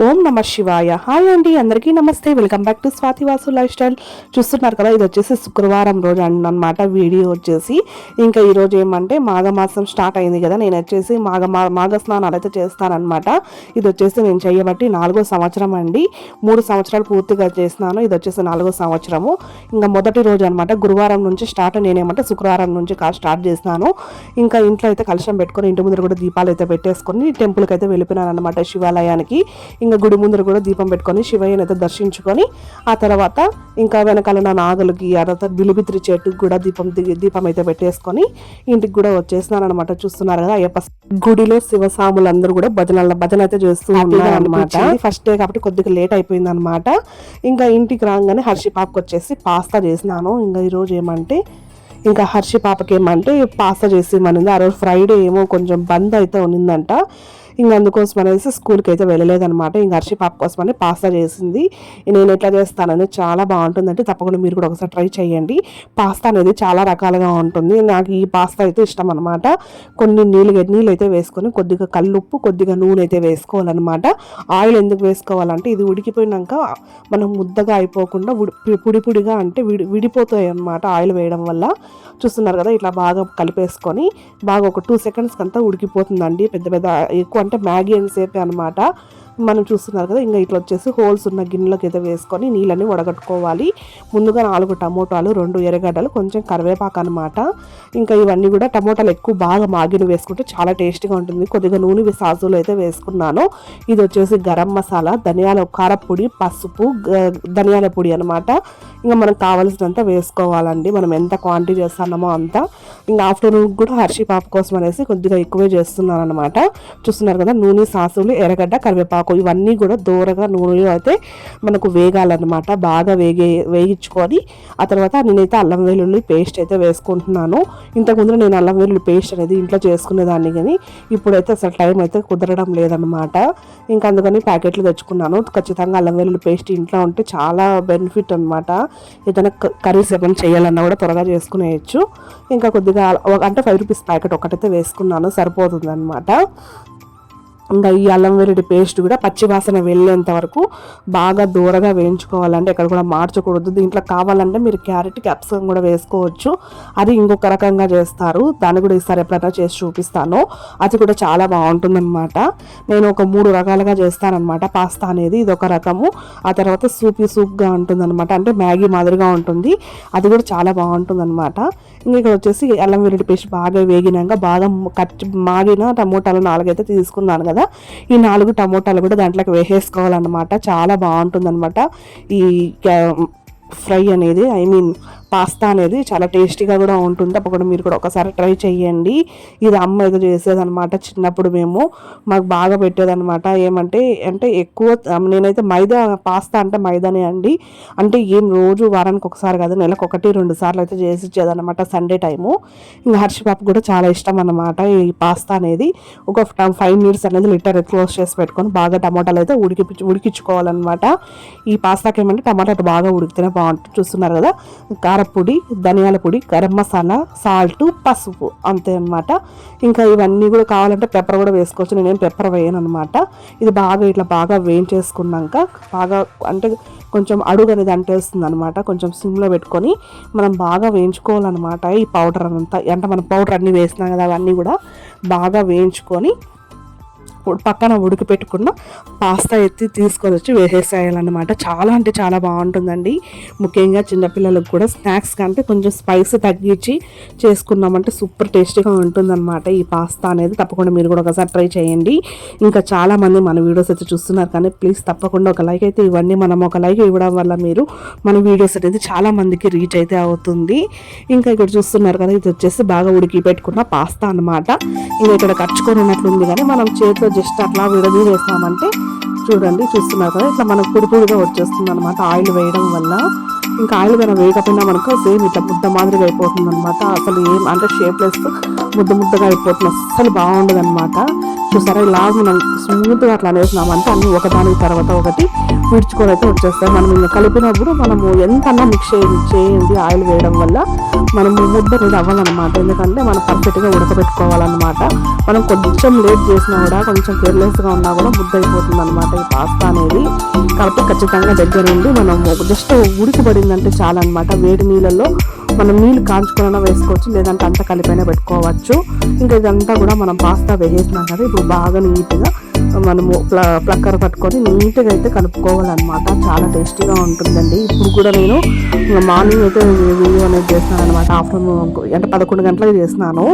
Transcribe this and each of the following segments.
ఓం నమ శివాయ. హాయ్ అండి అందరికీ నమస్తే. Welcome back to Swathi Vasu lifestyle చూస్తున్నారు కదా ఇది వచ్చేసి శుక్రవారం రోజు అన్నమాట వీడియో వచ్చేసి. ఇంకా ఈరోజు ఏమంటే మాఘమాసం స్టార్ట్ అయింది కదా నేను వచ్చేసి మాఘ మా- మాఘ స్నానాలు అయితే చేస్తానన్నమాట. ఇది వచ్చేసి నేను చేయబట్టి నాలుగో సంవత్సరం అండి. మూడు సంవత్సరాలు పూర్తిగా చేసినాను ఇది వచ్చేసి నాలుగో సంవత్సరము. ఇంకా మొదటి రోజు అనమాట గురువారం నుంచి స్టార్ట్ నేనేమంటే శుక్రవారం నుంచి కా- స్టార్ట్ చేసినాను ఇంకా ఇంట్లో అయితే కలుషం పెట్టుకొని ఇంటి ముందర కూడా దీపాలు అయితే పెట్టేసుకొని టెంపుల్కి అయితే వెళ్ళిపోయినాను అనమాట శివాలయానికి. ఇంకా గుడి ముందర కూడా దీపం పెట్టుకొని శివయ్యని అయితే దర్శించుకొని ఆ తర్వాత ఇంకా వెనకాల నా నాగలికి ఆ తర్వాత బిలిబిత్రి చెట్టుకి కూడా దీపం దీపం అయితే పెట్టేసుకొని ఇంటికి కూడా వచ్చేసినాను అనమాట చూస్తున్నారు కదా అయ్యప్ప గుడిలో శివసాములు అందరూ కూడా భజనల భజన అయితే చేస్తూ ఉన్నారు అనమాట ఫస్ట్ డే కాబట్టి కొద్దిగా లేట్ అయిపోయింది అనమాట ఇంకా ఇంటికి రాగానే హర్షి పాపకు వచ్చేసి పాస్తా చేసినాను. ఇంకా ఈరోజు ఏమంటే ఇంకా హర్షి పాపకి ఏమంటే పాస్తా చేసి మనింది ఆ రోజు ఫ్రైడే ఏమో కొంచెం బంద్ అయితే ఉన్నిందంట. ఇంకా అందుకోసం అనేసి స్కూల్కి అయితే వెళ్ళలేదన్నమాట. ఇంకా హర్షి పాప కోసం అని పాస్తా చేసింది. నేను ఎట్లా చేస్తానని చాలా బాగుంటుందంటే తప్పకుండా మీరు కూడా ఒకసారి ట్రై చేయండి. పాస్తా అనేది చాలా రకాలుగా ఉంటుంది. నాకు ఈ పాస్తా అయితే ఇష్టం అనమాట కొన్ని నీళ్ళు నీళ్ళు అయితే వేసుకొని కొద్దిగా కల్లుప్పు కొద్దిగా నూనె అయితే వేసుకోవాలన్నమాట. ఆయిల్ ఎందుకు వేసుకోవాలంటే ఇది ఉడికిపోయినాక మనం ముద్దగా అయిపోకుండా పొడి పొడిగా అంటే విడి విడిపోతాయి అనమాట ఆయిల్ వేయడం వల్ల. చూస్తున్నారు కదా ఇట్లా బాగా కలిపేసుకొని బాగా ఒక టూ సెకండ్స్కి అంతా ఉడికిపోతుందండి. పెద్ద పెద్ద ఎక్కువ అంటే మ్యాగీ అని సేపే అనమాట మనం చూస్తున్నారు కదా ఇంకా ఇట్లా వచ్చేసి హోల్స్ ఉన్న గిన్నెలోకి అయితే వేసుకొని నీళ్ళని వడగట్టుకోవాలి. ముందుగా నాలుగు టమోటాలు రెండు ఎర్రగడ్డలు కొంచెం కరివేపాకు అనమాట ఇంకా ఇవన్నీ కూడా టమోటాలు ఎక్కువ బాగా మాగిన వేసుకుంటే చాలా టేస్టీగా ఉంటుంది. కొద్దిగా నూనె సాసులు అయితే వేసుకున్నాను. ఇది వచ్చేసి గరం మసాలా ధనియాల కారపొడి పసుపు గ- ధనియాల పొడి అనమాట ఇంకా మనకు కావాల్సినంత వేసుకోవాలండి. మనం ఎంత క్వాంటిటీ చేస్తున్నామో అంత. ఇంకా ఆఫ్టర్నూన్ కూడా హర్షి పాప కోసం అనేసి కొద్దిగా ఎక్కువే చేస్తున్నాను అనమాట చూస్తున్నారు కదా నూనె సాసులు ఎర్రగడ్డ కరివేపాకు ఇవన్నీ కూడా దూరగా నూనెలో అయితే మనకు వేగాలన్నమాట. బాగా వేగే వేగించుకొని ఆ తర్వాత నేనైతే అల్లం వెల్లుల్లి పేస్ట్ అయితే వేసుకుంటున్నాను. ఇంతకుముందు నేను అల్లం వెల్లుల్లి పేస్ట్ అనేది ఇంట్లో చేసుకునేదాన్ని కానీ ఇప్పుడైతే అసలు టైం అయితే కుదరడం లేదనమాట ఇంకా అందుకని ప్యాకెట్లు తెచ్చుకున్నాను. ఖచ్చితంగా అల్లం వెల్లుల్లి పేస్ట్ ఇంట్లో ఉంటే చాలా బెనిఫిట్ అనమాట ఏదైనా క- కర్రీస్ ఏమైనా చేయాలన్నా కూడా త్వరగా చేసుకునేయచ్చు. ఇంకా కొద్దిగా ఒక- అంటే ఫైవ్ రూపీస్ ప్యాకెట్ ఒకటైతే వేసుకున్నాను. సరిపోతుంది అనమాట ఇంకా ఈ అల్లం వెల్లుల్లి పేస్ట్ కూడా పచ్చివాసన వెళ్ళేంత వరకు బాగా దూరగా వేయించుకోవాలంటే ఎక్కడ కూడా మార్చకూడదు. దీంట్లో కావాలంటే మీరు క్యారెట్ క్యాప్సికం కూడా వేసుకోవచ్చు. అది ఇంకొక రకంగా చేస్తారు. దాన్ని కూడా ఈసారి ఎప్పుడైనా చేసి చూపిస్తాను. అది కూడా చాలా బాగుంటుందన్నమాట. నేను ఒక మూడు రకాలుగా చేస్తానన్నమాట. పాస్తా అనేది ఇది ఒక రకము. ఆ తర్వాత సూపీ సూప్గా ఉంటుందన్నమాట. అంటే మ్యాగీ మాదిరిగా ఉంటుంది. అది కూడా చాలా బాగుంటుందన్నమాట. ఇక్కడ వచ్చేసి అల్లం వెల్లుల్లి పేస్ట్ బాగా వేగినాక బాగా కట్ మాగిన టమోటాలు నాలుగైతే తీసుకున్నాను కదా. ఈ నాలుగు టమోటాలు కూడా దాంట్లోకి వేసేసుకోవాలన్నమాట. చాలా బాగుంటుందన్నమాట. ఈ క్యా- ఫ్రై అనేది ఐ మీన్ పాస్తా అనేది చాలా టేస్టీగా కూడా ఉంటుంది. తప్పకుండా మీరు కూడా ఒకసారి ట్రై చేయండి ఇది అమ్మ ఏదో చేసేదనమాట చిన్నప్పుడు మేము. మాకు బాగా పెట్టేదన్నమాట. ఏమంటే అంటే ఎక్కువ నేనైతే మైదా పాస్తా అంటే మైదానే అండి. అంటే ఏం రోజు వారానికి ఒకసారి కాదు నెలకు ఒకటి రెండు సార్లు అయితే చేసి ఇచ్చేదనమాట సండే టైము. ఇంకా హర్షి పాప కూడా చాలా ఇష్టం అనమాట ఈ పాస్తా అనేది. ఒక ఫైవ్ మినిట్స్ అనేది లిటర్ క్లోజ్ చేసి పెట్టుకొని బాగా టమాటాలు అయితే ఉడికి ఉడికించుకోవాలన్నమాట. ఈ పాస్తాకి ఏమంటే టమాటాలు బాగా ఉడికితేనే బాగుంటుంది. చూస్తున్నారు కదా? కారపొడి ధనియాల పొడి గరం మసాలా సాల్ట్ పసుపు అంతే అనమాట ఇంకా ఇవన్నీ కూడా కావాలంటే పెప్పర్ కూడా వేసుకోవచ్చు. నేనేం పెప్పర్ వేయను అనమాట ఇది బాగా ఇట్లా బాగా వేయించేసుకున్నాక బాగా అంటే కొంచెం అడుగు అనేది అంటేస్తుంది అనమాట కొంచెం సిమ్లో పెట్టుకొని మనం బాగా వేయించుకోవాలన్నమాట ఈ పౌడర్ అంతా. అంటే మనం పౌడర్ అన్నీ వేసినాం కదా అవన్నీ కూడా బాగా వేయించుకొని పక్కన ఉడికి పెట్టుకున్న పాస్తా ఎత్తి తీసుకొని వచ్చి వేసేసేయాలన్నమాట. చాలా అంటే చాలా బాగుంటుందండి. ముఖ్యంగా చిన్నపిల్లలకు కూడా స్నాక్స్ కంటే కొంచెం స్పైస్ తగ్గించి చేసుకున్నామంటే సూపర్ టేస్టీగా ఉంటుందన్నమాట. ఈ పాస్తా అనేది తప్పకుండా మీరు కూడా ఒకసారి ట్రై చేయండి. ఇంకా చాలామంది మన వీడియోస్ అయితే చూస్తున్నారు కానీ ప్లీజ్ తప్పకుండా ఒక లైక్ అయితే ఇవ్వండి. మనం ఒక లైక్ ఇవ్వడం వల్ల మీరు మన వీడియోస్ అనేది చాలా మందికి రీచ్ అయితే అవుతుంది. ఇంకా ఇక్కడ చూస్తున్నారు కదా ఇది వచ్చేసి బాగా ఉడికి పెట్టుకున్న పాస్తా అన్నమాట. ఇది ఇక్కడ ఖర్చుకొని ఉన్నట్లుంది కానీ మనం చేతితో జస్ట్ అట్లా విడదీసేసామంటే చూడండి చూస్తున్నారు కదా ఇట్లా మనకు పొడి పొడిగా వచ్చేస్తుంది అనమాట ఆయిల్ వేయడం వల్ల. ఇంకా ఆయిల్ కన్నా వేయకపోయినా మనకు సేమ్ ఇట్లా ముద్ద మాదిరిగా అయిపోతుంది అనమాట అసలు ఏం అంటే షేప్లెస్ ముద్ద ముద్దగా అయిపోతుంది అస్సలు బాగుండదు అనమాట చూసారా? ఇలా మనం స్మూత్గా అట్లా అనేసినామంటే అన్ని ఒకదాని తర్వాత ఒకటి విడుచుకొని అయితే వచ్చేస్తాయి. మనం ఇంకా కలిపినప్పుడు మనము ఎంతన్నా మిక్స్ చేయండి ఆయిల్ వేయడం వల్ల మనము ముద్ద అనేది అవ్వాలన్నమాట. ఎందుకంటే మనం పర్ఫెక్ట్గా ఉడకబెట్టుకోవాలన్నమాట. మనం కొంచెం లేట్ చేసినా కూడా కొంచెం కేర్లెస్గా ఉన్నా కూడా ముద్ద అయిపోతుంది అనమాట ఈ పాస్తా అనేది. కాబట్టి ఖచ్చితంగా దగ్గర ఉండి మనం జస్ట్ ఉడికిపడిందంటే చాలా అనమాట వేడి నీళ్ళల్లో మనం నీళ్ళు కాంచుకున్నా వేసుకోవచ్చు లేదంటే అంతా కలిపైనా పెట్టుకోవచ్చు. ఇంకా ఇదంతా కూడా మనం పాస్తా వేసేసినాం కదా ఇప్పుడు బాగా నీట్గా మనము ప్ల ప్లక్కర్ పట్టుకొని నీట్గా అయితే కలుపుకోవాలన్నమాట. చాలా టేస్టీగా ఉంటుందండి. ఇప్పుడు కూడా నేను మార్నింగ్ అయితే వీడియో అనేది చేస్తున్నాను అనమాట ఆఫ్టర్నూన్ అంటే పదకొండు గంటలకు చేసినాను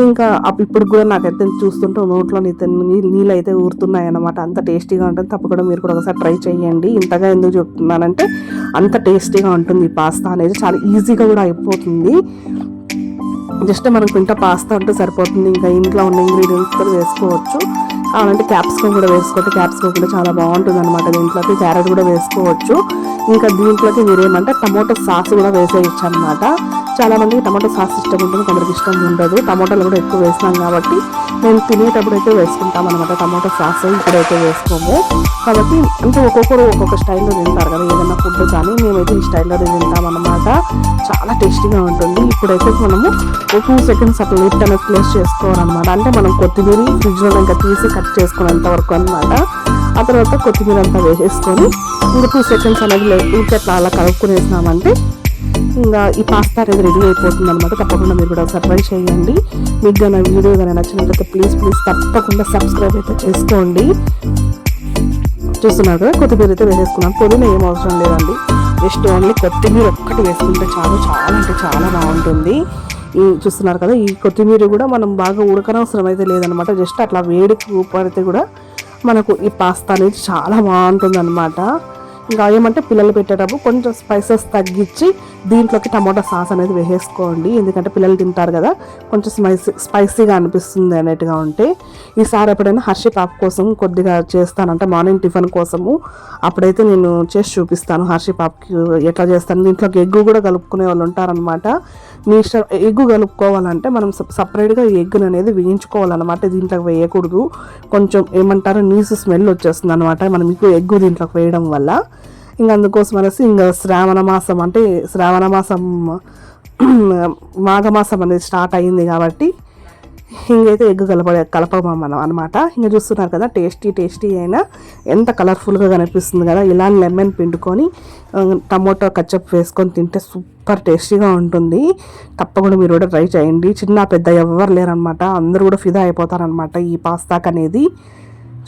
ఇంకా అప్పుడు ఇప్పుడు కూడా నాకైతే చూస్తుంటే నోట్లో నీత నీళ్ళు అయితే ఊరుతున్నాయి అనమాట అంత టేస్టీగా ఉంటుంది. తప్పకుండా మీరు కూడా ఒకసారి ట్రై చేయండి ఇంతగా ఎందుకు చెప్తున్నానంటే అంత టేస్టీగా ఉంటుంది ఈ పాస్తా అనేది. చాలా ఈజీగా కూడా అయిపోతుంది. జస్ట్ మనకు ఇంత పాస్తా ఉంటే సరిపోతుంది. ఇంకా ఇంట్లో ఉన్న ఇంగ్రీడియంట్స్ కూడా వేసుకోవచ్చు. అలాంటి క్యాప్సికమ్ కూడా వేసుకోవచ్చు. క్యాప్సికమ్ కూడా చాలా బాగుంటుంది అనమాట దీంట్లోకి. క్యారెట్ కూడా వేసుకోవచ్చు. ఇంకా దీంట్లోకి మీరేమంటే టమోటో సాస్ కూడా వేసేయచ్చు అనమాట చాలా మందికి టమాటో సాస్ ఇష్టం ఉంటుంది కొందరికి ఇష్టం ఉండదు. టమాటాలు కూడా ఎక్కువ వేసినాం కాబట్టి మేము తినేటప్పుడు అయితే వేసుకుంటాం అనమాట టమాటో సాస్ ఇప్పుడైతే వేసుకోము. కాబట్టి అంటే ఒక్కొక్కరు ఒక్కొక్క స్టైల్లో తింటారు కదా ఏదైనా ఫుడ్ కానీ మేమైతే ఈ స్టైల్లో తింటాం అనమాట చాలా టేస్టీగా ఉంటుంది. ఇప్పుడైతే మనము టూ సెకండ్స్ అట్లా లిఫ్ట్ అనేది ప్లేస్ చేసుకోవాలన్నమాట. అంటే మనం కొత్తిమీర ఫ్రిడ్జ్లో ఇంకా తీసి కట్ చేసుకునేంత వరకు అనమాట ఆ తర్వాత కొత్తిమీర అంతా వేసేసుకొని ఇంకా టూ సెకండ్స్ అనేది ఇంకా అట్లా అలా కలుపుకునేసినామంటే ఇంకా ఈ పాస్తా అనేది రెడీ అయిపోతుంది అనమాట తప్పకుండా మీరు కూడా ఒకసారి ట్రై చేయండి. మీకు కానీ వీడియో కానీ నచ్చినట్లయితే ప్లీజ్ ప్లీజ్ తప్పకుండా సబ్స్క్రైబ్ అయితే చేసుకోండి. చూస్తున్నారు కదా కొత్తిమీర అయితే వేసేసుకున్నాను పుదీనా ఏం అవసరం లేదండి. జస్ట్ ఓన్లీ కొత్తిమీర ఒక్కటి వేసుకుంటే చాలు. చాలా అంటే చాలా బాగుంటుంది. ఈ చూస్తున్నారు కదా ఈ కొత్తిమీర కూడా మనం బాగా ఉడకనవసరం అయితే లేదనమాట జస్ట్ అట్లా వేడికి పడితే కూడా మనకు ఈ పాస్తా అనేది చాలా బాగుంటుంది అనమాట ఇంకా ఏమంటే పిల్లలు పెట్టేటప్పుడు కొంచెం స్పైసెస్ తగ్గించి దీంట్లోకి టమోటా సాస్ అనేది వేసేసుకోండి. ఎందుకంటే పిల్లలు తింటారు కదా కొంచెం స్పైసీ స్పైసీగా అనిపిస్తుంది అన్నట్టుగా ఉంటే. ఈసారి ఎప్పుడైనా హర్షి పాప కోసం కొద్దిగా చేస్తానంటే మార్నింగ్ టిఫిన్ కోసము అప్పుడైతే నేను చేసి చూపిస్తాను హర్షి పాపకి ఎట్లా చేస్తాను. దీంట్లోకి ఎగ్గు కూడా కలుపుకునే వాళ్ళు ఉంటారనమాట మీ ఇష్టం ఎగ్గు కలుపుకోవాలంటే మనం సపరేట్గా ఎగ్గును అనేది వేయించుకోవాలన్నమాట. దీంట్లోకి వేయకూడదు. కొంచెం ఏమంటారు నీసు స్మెల్ వచ్చేస్తుంది అనమాట మనం ఎక్కువ ఎగ్గు దీంట్లోకి వేయడం వల్ల. ఇంకా అందుకోసం అనేసి ఇంకా శ్రావణ మాసం అంటే శ్రావణ మాసం మాఘమాసం అనేది స్టార్ట్ అయింది కాబట్టి ఇంకైతే ఎగ్ కలప మనం అనమాట ఇంకా చూస్తున్నారు కదా టేస్టీ టేస్టీ అయినా ఎంత కలర్ఫుల్గా కనిపిస్తుంది కదా ఇలా లెమన్ పిండుకొని టమోటో కచ్చప్ వేసుకొని తింటే సూపర్ టేస్టీగా ఉంటుంది. తప్పకుండా మీరు కూడా ట్రై చేయండి. చిన్న పెద్ద ఎవరు లేరనమాట అందరూ కూడా ఫిదా అయిపోతారనమాట ఈ పాస్తాక్ అనేది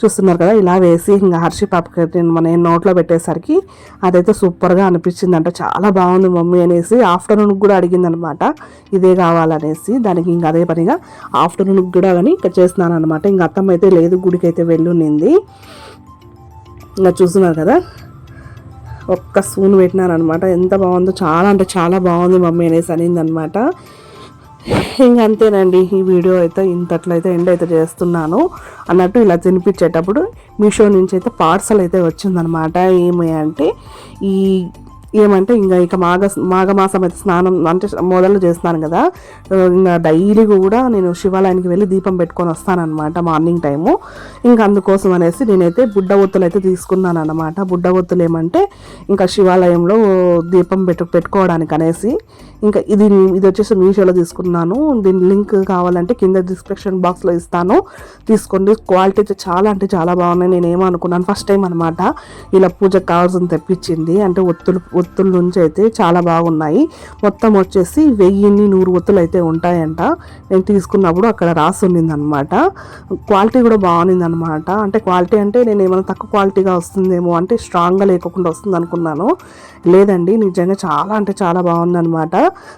చూస్తున్నారు కదా ఇలా వేసి ఇంకా హర్షి పాపకి మన నోట్లో పెట్టేసరికి అదైతే సూపర్గా అనిపించింది అంటే చాలా బాగుంది మమ్మీ అనేసి ఆఫ్టర్నూన్ కూడా అడిగింది అనమాట ఇదే కావాలనేసి దానికి ఇంకా అదే పనిగా ఆఫ్టర్నూన్కి కూడా కానీ ఇక్కడ చేస్తున్నాను అనమాట ఇంకా అత్తమ్మ అయితే లేదు గుడికి అయితే వెళ్ళునింది. ఇంకా చూస్తున్నారు కదా ఒక్క స్పూన్ పెట్టినారనమాట. ఎంత బాగుందో చాలా అంటే చాలా బాగుంది మమ్మీ అనేసి అనింది అనమాట అంతేనండి. ఈ వీడియో అయితే ఇంతట్లయితే ఎండ్ అయితే చేస్తున్నాను. అన్నట్టు ఇలా తినిపించేటప్పుడు మీషో నుంచి అయితే పార్సల్ అయితే వచ్చిందనమాట ఏమి అంటే ఈ ఏమంటే ఇంకా ఇక మాఘ మాఘమాసం అయితే స్నానం అంటే మొదలు చేస్తున్నాను కదా. ఇంకా డైలీ కూడా నేను శివాలయానికి వెళ్ళి దీపం పెట్టుకొని వస్తానన్నమాట మార్నింగ్ టైము. ఇంకా అందుకోసం అనేసి నేనైతే బుడ్డ ఒత్తులు అయితే తీసుకున్నాను అనమాట బుడ్డ ఒత్తులు ఏమంటే ఇంకా శివాలయంలో దీపం పెట్టు పెట్టుకోవడానికి అనేసి. ఇంకా ఇది ఇది వచ్చేసి మీషోలో తీసుకున్నాను. దీని లింక్ కావాలంటే కింద డిస్క్రిప్షన్ బాక్స్లో ఇస్తాను. తీసుకోండి. క్వాలిటీ అయితే చాలా అంటే చాలా బాగున్నాయి. నేను ఏమనుకున్నాను ఫస్ట్ టైం అనమాట ఇలా పూజకు కావాల్సింది తెప్పించింది. అంటే ఒత్తులు ఒత్తుల నుంచి అయితే చాలా బాగున్నాయి. మొత్తం వచ్చేసి వెయ్యిన్ని నూరు ఒత్తులు అయితే ఉంటాయంట. నేను తీసుకున్నప్పుడు అక్కడ రాసి ఉన్నిందనమాట క్వాలిటీ కూడా బాగుంది అనమాట అంటే క్వాలిటీ అంటే నేను ఏమైనా తక్కువ క్వాలిటీగా వస్తుందేమో అంటే స్ట్రాంగ్గా లేకుండా వస్తుంది అనుకున్నాను. లేదండి నిజంగా చాలా అంటే చాలా బాగుందనమాట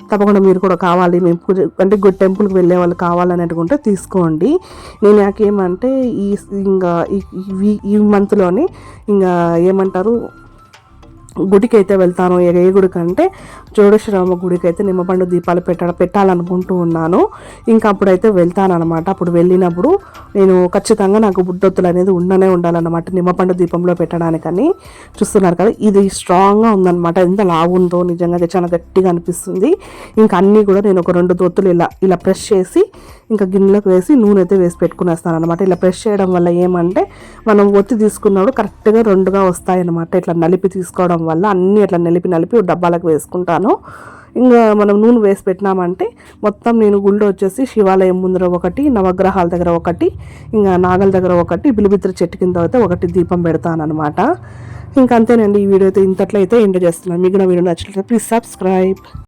తప్పకుండా మీరు కూడా కావాలి. మేము పూజ అంటే గుడ్ టెంపుల్కి వెళ్ళే వాళ్ళు కావాలనేటుకుంటే తీసుకోండి. నేను నాకేమంటే ఈ ఇంకా ఈ మంత్లోనే ఇంకా ఏమంటారు గుడికి అయితే వెళ్తాను ఏ గుడికి అంటే జోడేశ్వరమ్మ గుడికి అయితే నిమ్మపండు దీపాలు పెట్ట పెట్టాలనుకుంటూ ఉన్నాను. ఇంకా అప్పుడైతే వెళ్తానన్నమాట. అప్పుడు వెళ్ళినప్పుడు నేను ఖచ్చితంగా నాకు బుద్ధొత్తులు అనేది ఉండనే ఉండాలన్నమాట నిమ్మపండు దీపంలో పెట్టడానికని. చూస్తున్నారు కదా ఇది స్ట్రాంగ్గా ఉందన్నమాట. ఎంత లావు ఉందో నిజంగా అది చాలా గట్టిగా అనిపిస్తుంది. ఇంకా అన్నీ కూడా నేను ఒక రెండు దొత్తులు ఇలా ఇలా ప్రెస్ చేసి ఇంకా గిన్నెలకు వేసి నూనె అయితే వేసి పెట్టుకునేస్తాను అనమాట ఇలా ప్రెస్ చేయడం వల్ల ఏమంటే మనం ఒత్తి తీసుకున్నప్పుడు కరెక్ట్గా రెండుగా వస్తాయన్నమాట. ఇట్లా నలిపి తీసుకోవడం వల్ల అన్నీ అట్లా నలిపి నలిపి డబ్బాలకు వేసుకుంటాను. ఇంకా మనం నూనె వేసి పెట్టినామంటే మొత్తం నేను గుళ్ళు వచ్చేసి శివాలయం ముందర ఒకటి నవగ్రహాల దగ్గర ఒకటి ఇంకా నాగల దగ్గర ఒకటి బిలిబిత్ర చెట్టు కింద అయితే ఒకటి దీపం పెడతాను అనమాట ఇంకా అంతేనండి ఈ వీడియో అయితే ఇంతట్లో అయితే ఎండ్ చేస్తున్నాను. మీకు నా వీడియో నచ్చినట్లయితే ప్లీజ్ సబ్స్క్రైబ్.